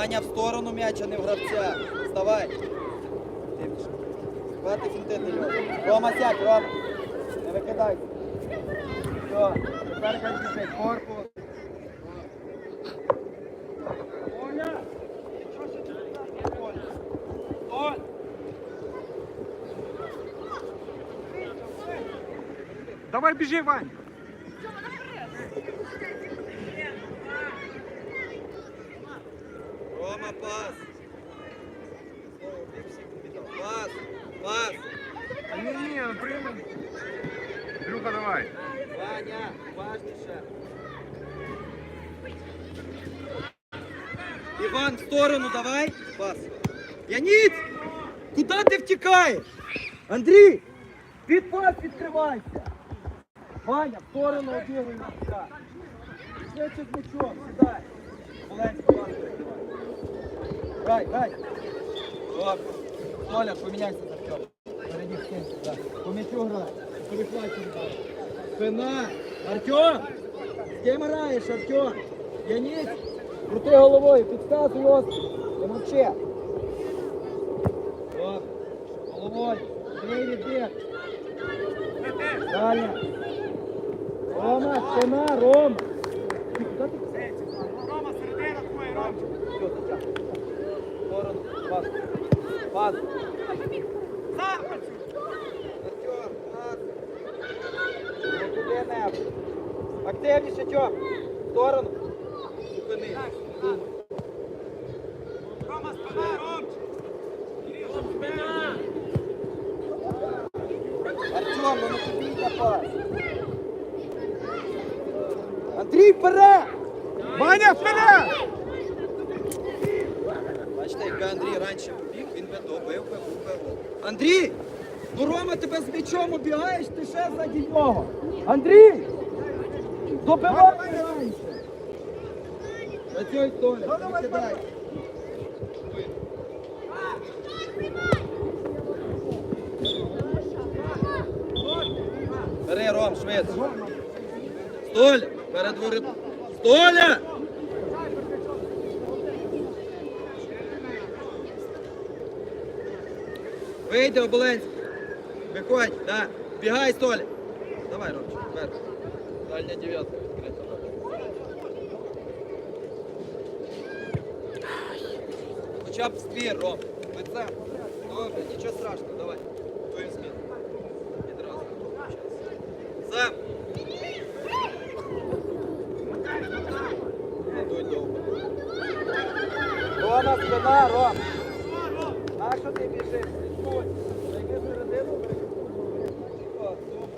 Ваня в сторону м'яча, не в гравця. Вставай. Хвати фінтити його. Рома сядь, Рома. Не викидайся. Все, тепер біжить. Корпус. Давай біжи, Вань. Ні, ні, прийми. Друга, давай. Ваня, важніше. Іван, в сторону давай. Пас. Яніць! Куди ти втікаєш? Андрій! Під пас відкривайся! Ваня, в сторону обігруй на пса. Швидше з м'ячом, сідай. Оленський пас прикривай. Грай, грай. Добре. Толя, поміняйся М'ячу грай. Спина. Артем! З ким граєш, Артем? Яніць? Крути головою, підказуй острів. Не мовчи. Добре. Головою. Три відбір. Далі. Рома, спина, Рома. Ти куди ти? Рома, середина твоя, Рома. Все, затягуй. В Сторону. Пас. Пас. Захват. Артем, пас. Не туди небо. Активніше, Тьом. В сторону. Зупини. Рома, спина, Ромчик. Кирило, спина. Артем, ну не тобі. Андрій, вперед! Ваня, вперед! Бачите, якби Андрій раніше побіг, він би добив би УПО. Андрій! Ну Рома тебе з м'ячом обігаєш, ти ще ззаді нього. Андрій! Добивай! Працюй, Толя, не кидай. Бери, Ром, швидше. Столя, перед ворот. Столя! Вийди, Оболенський. Виходь, да. Бігай, Столя. Давай, Ромчик, вверх. Дальня дев'ятка відкрита. Хоча б спір, Ром. Лицем. Добре, нічого страшного, давай. Твою зміну. Відразу. Сам. Дуй довго. Рома, спина, Ром. А що ти біжиш? Відходь. Зайди всередину. О, ну.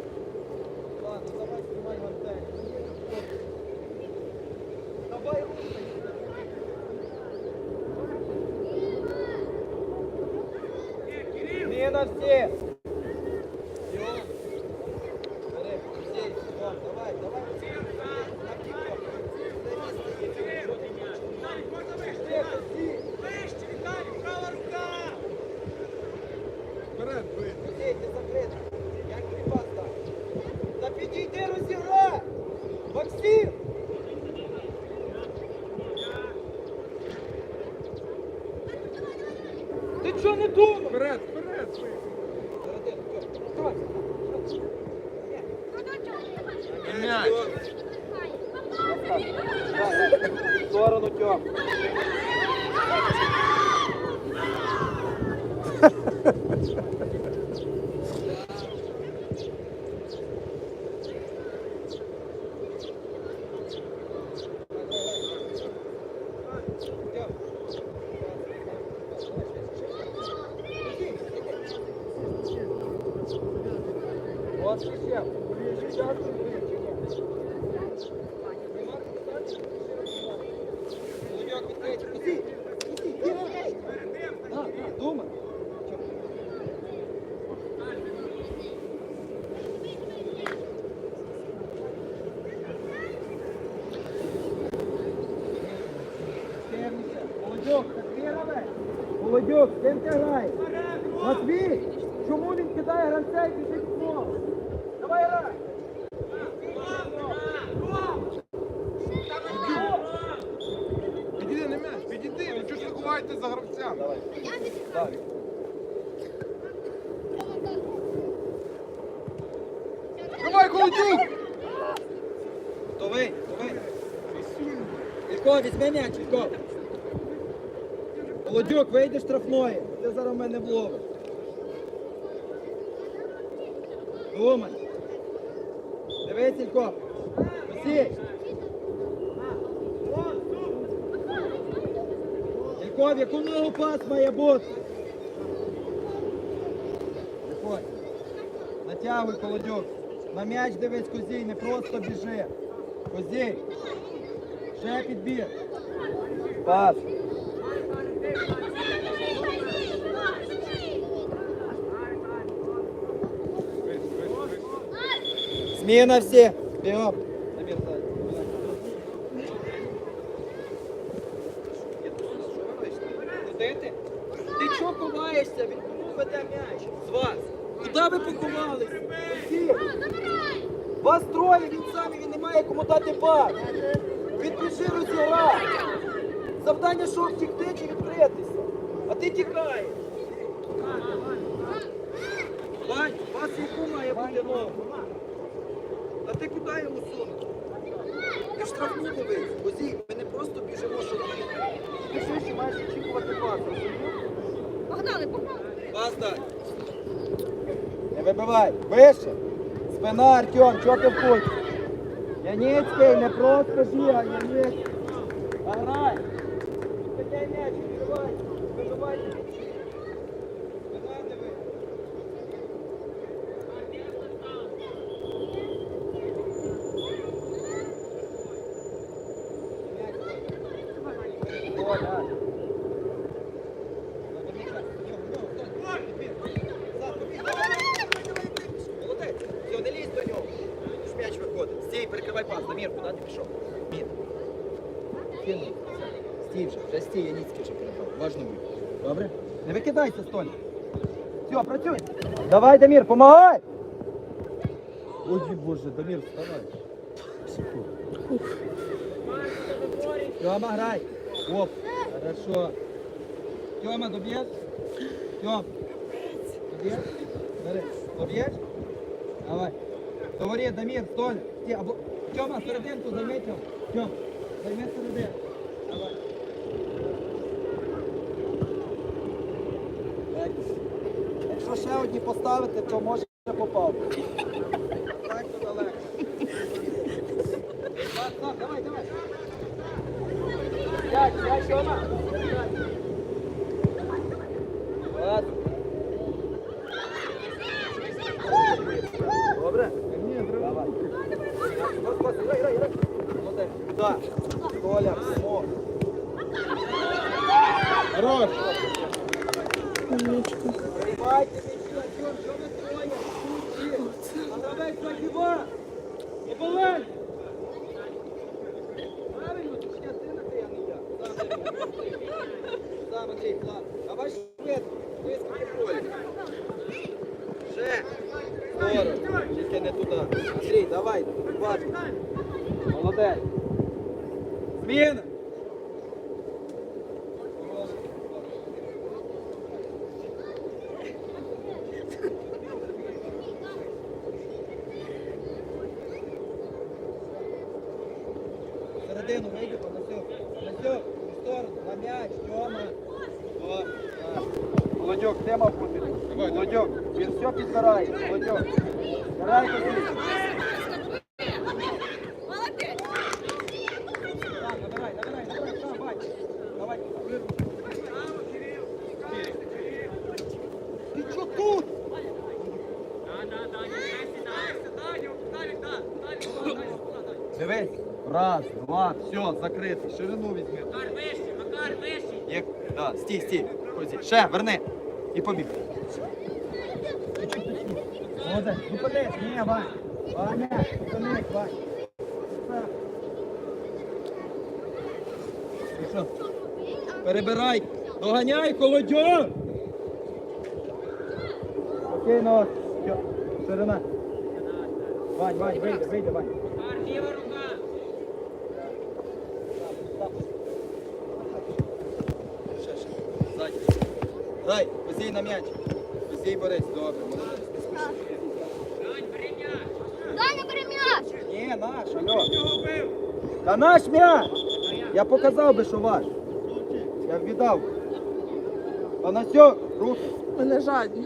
Не на всі. Йо. Бери, всі. Вон, давай, давай. На піко. Тихо, всі. Вище, Віталій, права рука. Вперед, ви. Сидіть, не закрито. Як тобі пас дав? Та підійди, розіграй! Максим! Думав? Вперед, вперед, сторону Тьом. Вот ще. Сейчас Луньок відкритий. Пусти. Пусти. Бігай. На, на, думай. Чого? Темніше. Володьок, з ким ти граєш? Матвій, чому він кидає гравця і біжить в пол? Давай грай! Підійди на м'яч, підійди, ну чого Давайте за гравцям. Давай. Давай. Давай, Колодюк! Готовий? Готовий? Вілько, візьми м'яч, Вілько. Володюк, вийди штрафної. Ти зараз в мене вловиш. Думай. Дивись, Вілько. Посій. Вілько, в яку пас має бути? Виходь. Натягуй, Колодюк. На м'яч дивись, Козій, не просто біжи. Козій. Ще підбір. Пас. Зміна всі. Бігом. Набір ззаді. Ходити? Ти чого ховаєшся? Він кому веде м'яч? З вас. Куди ви поховалися? Всі. Вас троє, він сам, він не має кому дати пас. Відбіжи розіграв. Завдання що втікти чи відкритися. А ти тікаєш. Вань, у вас яку має бути ногу? А ти куди йому сунути? Ти штрафну дивись. Козій, ми не просто біжимо, щоб бігти. Ти все ще маєш очікувати розумієш? Погнали, погнали. Пас дай. Не вибивай. Вище. Спина, Артем, чого ти в кут? Яніцький, не просто Яніцький. А грай. Тут такий м'яч, відкривай. Вибивай. Спина диви. Оля. Молодець. Все, не лізь до нього. Ж м'яч виходить. Стій, перекривай пас. Дамір, куди ти пішов? Мір. Кинув. Стій вже. Вже стій, Яніцький вже. Важно будь. Добре? Не викидайся, Столь. Все, працюй. Давай, Дамір, помагай. Ой, боже, Дамір, вставай. Тьома, грай. Оп, хорошо. Тьома, доб'єш? Тьом. Доб'єш? Бери. Доб'єш? Давай. Говори, Дамір, Толя. Ті, або... Тьома, серединку займи, Тьом. Тьом, займи серединку. Давай. Так. Якщо ще одні поставити, то може попав. Так, то далеко. Так, так, давай, давай. П'ять, п'ять, Тьома. Ладно. Добре? Давай. Ось, ось, грай, грай, грай. Молодець. Куда? Коля, о. Хорош. Приймайте м'ячі, Артем, що ви троє? Кучі. А гравець нагіва. Не болей. Правильно, ти ж я ти на ти, а не я. Сам Андрій. Сам Андрій, план. Давай швидко. Вискочи поле. Ще. Здорово. Тільки не туди. Андрій, давай. Уважно. Молодець. Зміна. Середину вийди, поносив. Поносив. В сторону. На м'яч. Тьома. О, так. Володьок, де мав бути? Володьок, він все підбирає. Володьок. Збирай козі. Молодець. Так, набирай, набирай, набирай, сам, бать. Давай. Ти чо тут? Дивись. Раз, два, все, закритий. Ширину візьми. Макар вище, Макар вище. Як? Да, стій, стій. Козі. Ще, верни. І побіг. Молодець, зупинись. Ні, Вань. Ваня, зупинись, Вань. І що? Перебирай. Доганяй, колодьо. Спокійно. Йо, Ширина. Вань, Вань, вийди, вийди, Вань. Ліва рука. Ще. Грай, посій на м'яч. Посій Борис, добре, молодець. Даня, бери м'яч! Ні, наш, алло. Та наш м'яч! Я показав би, що ваш. Я віддав. Панасьок, руки. Вони жадні.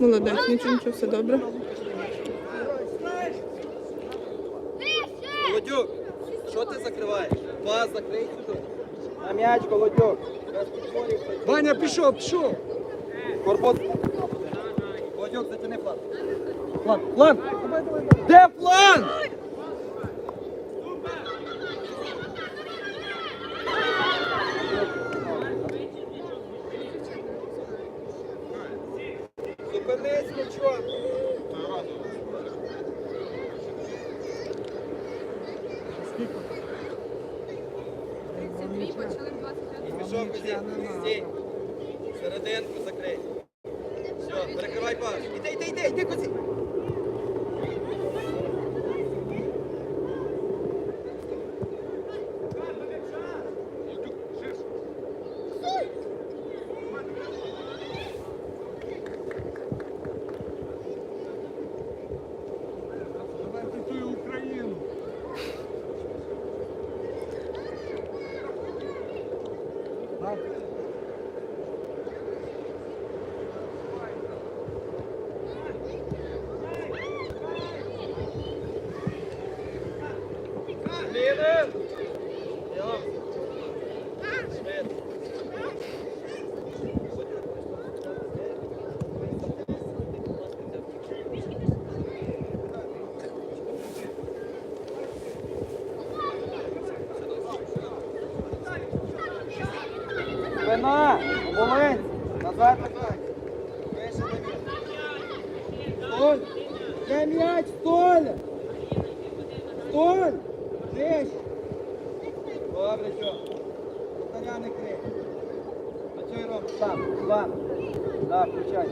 Молодець, нічого, нічого, все добре. Вище! Колодюк, що ти закриваєш? Пас закрий сюди. На м'яч, Колодюк. Ваня пішов, пішов. Корпус. Колодюк, затяни план. План, план. Де план? Зупинись, м'ячом. І пішов кузі. Стій. Серединку закрий. Все, перекривай пас. Іди, іди, іди, іди, кузі. Рятує Україну. Лідер! Йом. Швидко. Спина! Волинь! Назад назад! Вище на м'яч! Столь! Де м'яч, Столя! Столь! Нижче! Добре, що? Старя не крий. Працюй, Ром, сам, сам. Так, включай.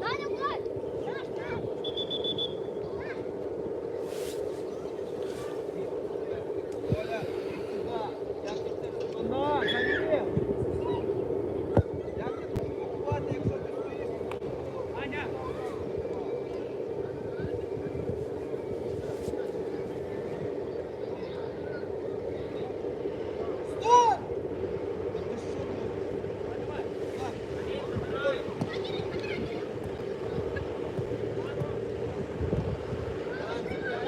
Даня, влазь! Оля, сюди. Як ти це? Вона, завів. Як ти будеш блокувати, якщо ти стоїш? Аня! Стой! Та ти що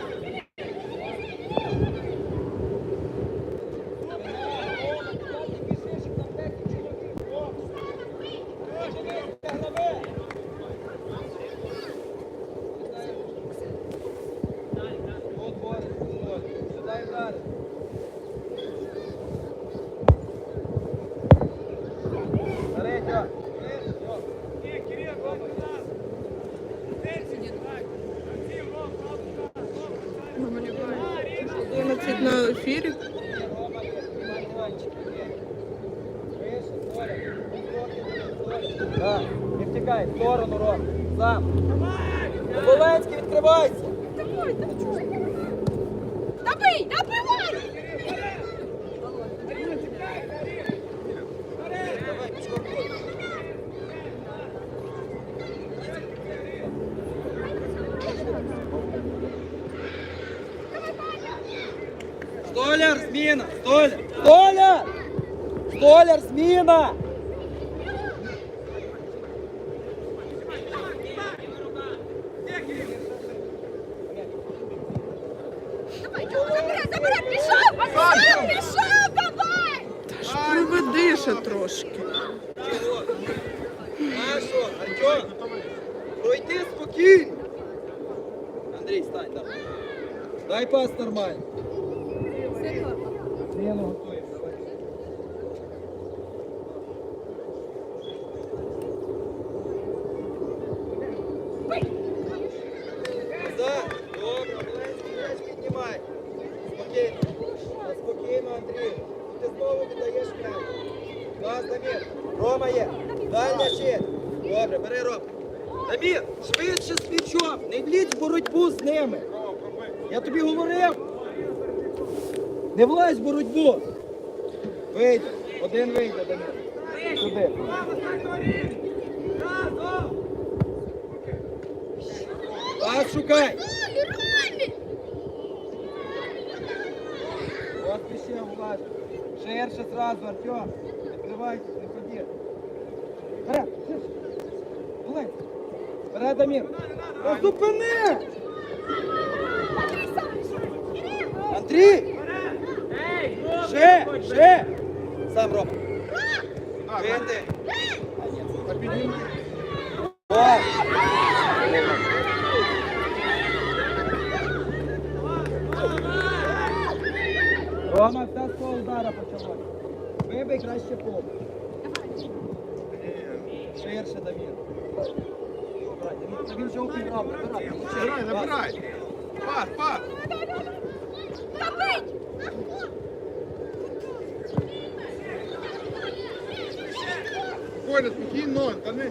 От Борис, от. Сюди вдарив. Третя. Намалювали. 11 на ефірі. Так, не втікай, в сторону, Ром. Сам. Оболенський, відкривайся. Добий, добивай! Давай, пішов. Столяр, зміна! Столяр! Столяр! Столяр, зміна! Давай, забирай, забирай! Пішов! Пішов, пішов, давай! Приведи ще трошки. Що, Артем? Пройди спокійно. Андрій, стань, давай. Дай пас нормально готуємо, давай. Назад. Добре, Оленський м'яч піднімай. Спокійно. Та Спокійно, Андрій. Ти знову віддаєш м'яч. Пас, Дамір. Рома є. Дальня ще. Добре, бери Ром. Дамір, швидше з м'ячом, не влізь боротьбу з ними. Я тобі говорив. Не влазь боротьбу. Вийде, один вийде, Дамір. Сюди. Пас шукай. От ще уважно. Ширше зразу, Артем. Відкривайтесь, не ходіть. Вперед, ширше. Олег. Вперед, Дамір. Зупини! Андрій! Ще, ще! Сам Рома. Вийди. О! Рома, все з того удара почалося. Вибий краще пол. Ширше, Дамір. Брать, Він, він вже упіграв. Набирай. Набирай, набирай. Пас, пас. Забить! Коля, спокійно, та не...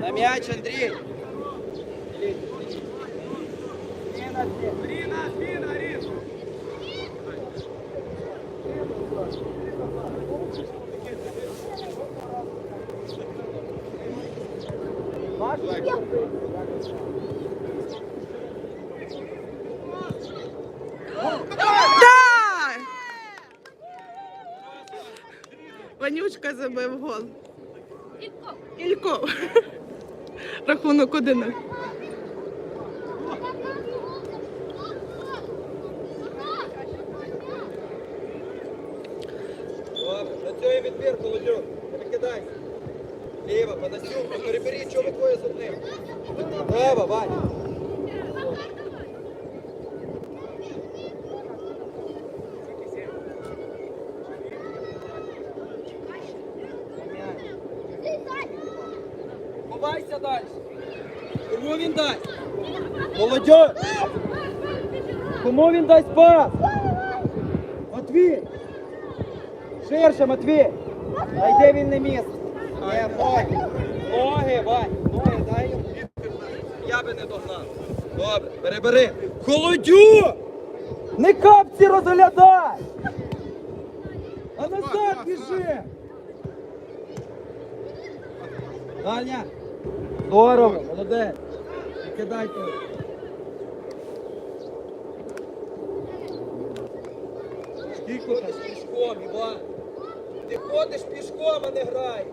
На м'яч, Андрій. Да! Ванючка забив гол. Ілько. Рахунок 1. Добре, працює відбір, Колодюк. Ліва, Панасюк, переберіть, що ви двоє з одним. Лева, Ваня. Ховайся далі. Кому він дасть? Молодь! Кому він дасть пас? Матвій! Ширше, Матвій! Найде він не місце. Є, ноги. Ноги, Вань. Ноги дай йому. Я би не догнав. Добре, перебери. Холодю! Не капці розглядай! А назад біжи! Даня! Здорово, молодець! Не кидайте. Скільки ж пішком, Іван? Ти ходиш пішком, а не граєш.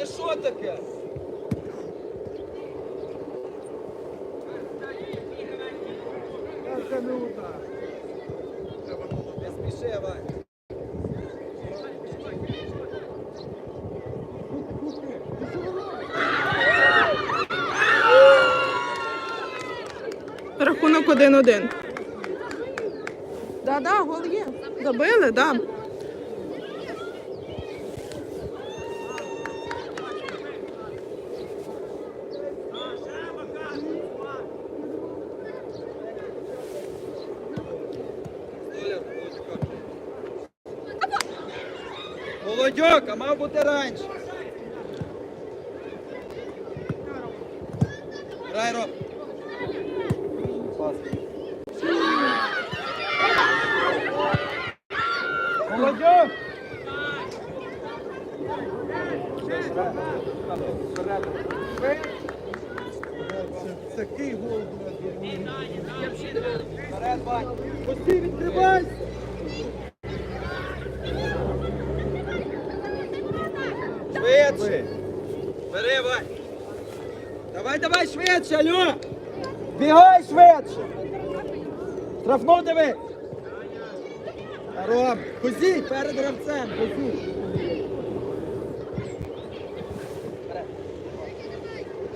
Це що таке? Не спіши, Вань. Рахунок 1-1. Да, да, гол є. Забили, да. Молодьок, а мав бути раніше. Грай, Роб. Пас. Такий гол. Вперед, Вань. Пусти, відкривайся. Швидше. Бери, Вань. Давай, давай, швидше, алло. Бігай швидше. Штрафну диви. Ром, кузій перед гравцем, кузій.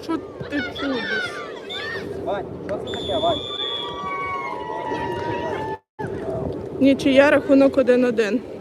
Що ти чудиш? Вань, що це таке, Вань? Нічия рахунок 1-1.